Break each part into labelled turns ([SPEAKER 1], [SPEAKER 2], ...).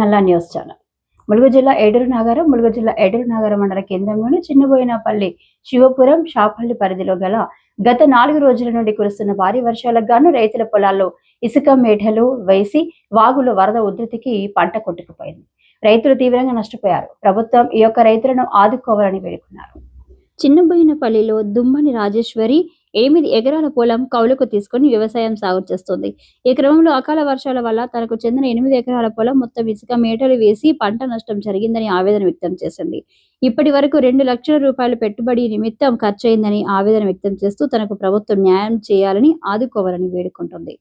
[SPEAKER 1] నల్లా news channel. Mulugu జిల్లా ఏడూరు నగరం ములుగు జిల్లా ఏడూరు నగరం మండల కేంద్రంలోని చిన్నబోయినపల్లి శివపురం షాపల్లి పరిధిలో గల గత నాలుగు రోజుల నుండి కురుస్తున్న భారీ వర్షాలకు గాను రైతుల పొలాల్లో ఇసుక మేఠలు వేసి వాగులో వరద ఉధృతికి పంట కొట్టుకుపోయింది. రైతులు తీవ్రంగా నష్టపోయారు. ప్రభుత్వం ఈ యొక్క రైతులను ఆదుకోవాలని వేడుకున్నారు. చిన్నబోయినపల్లిలో దుమ్మని రాజేశ్వరి ఎనిమిది ఎకరాల పొలం కౌలుకు తీసుకుని వ్యవసాయం సాగు చేస్తుంది. ఈ క్రమంలో అకాల వర్షాల వల్ల తనకు చెందిన ఎనిమిది ఎకరాల పొలం మొత్తం ఇసుక మేటలు వేసి పంట నష్టం జరిగిందని ఆవేదన వ్యక్తం చేసింది. ఇప్పటి వరకు రెండు లక్షల రూపాయల పెట్టుబడి నిమిత్తం ఖర్చయిందని ఆవేదన వ్యక్తం చేస్తూ తనకు ప్రభుత్వం న్యాయం చేయాలని ఆదుకోవాలని వేడుకుంటుంది.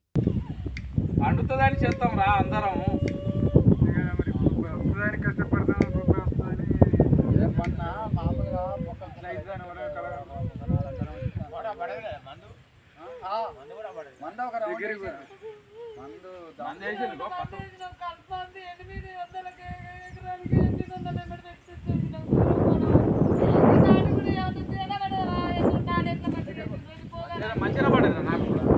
[SPEAKER 2] పండుతుందని రా అందరం మందు వేసిండు గో, పట్టు. జర మంచిగా పడేది నాకు కూడా.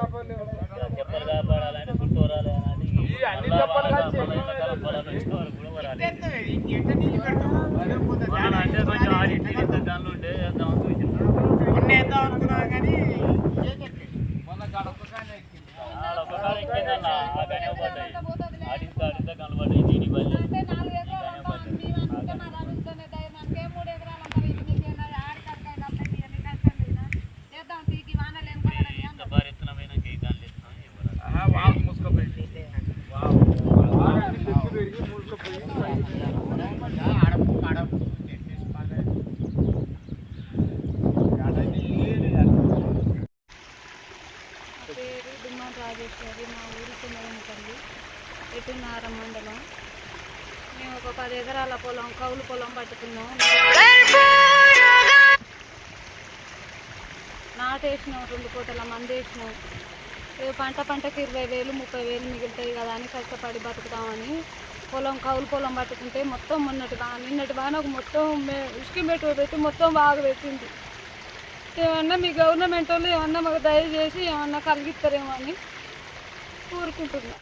[SPEAKER 3] చెప్పలు అన్ని చుట్టూ వరాలి
[SPEAKER 4] రాజేశ్వరి మా ఊరు చిన్నపల్లి ఎటున్నార మండలం. మేము ఒక పది ఎకరాల పొలం కౌలు పొలం పట్టుకున్నాం. నాటేసినాం రెండు పూటల మంది వేసినాం పంట పంటకి ఇరవై వేలు ముప్పై వేలు మిగులుతాయి కదా అని కష్టపడి బతుకుతామని పొలం కౌలు పొలం పట్టుకుంటే మొత్తం మొన్నటి బాగా నిన్నటి బాగా మొత్తం మే- ఇసుక పెట్టి మొత్తం బాగా పెట్టింది. ఏమన్నా మీ గవర్నమెంట్ వాళ్ళు ఏమన్నా మాకు దయచేసి ఏమన్నా కలిగిస్తారేమో అని కోరుకుంటున్నా.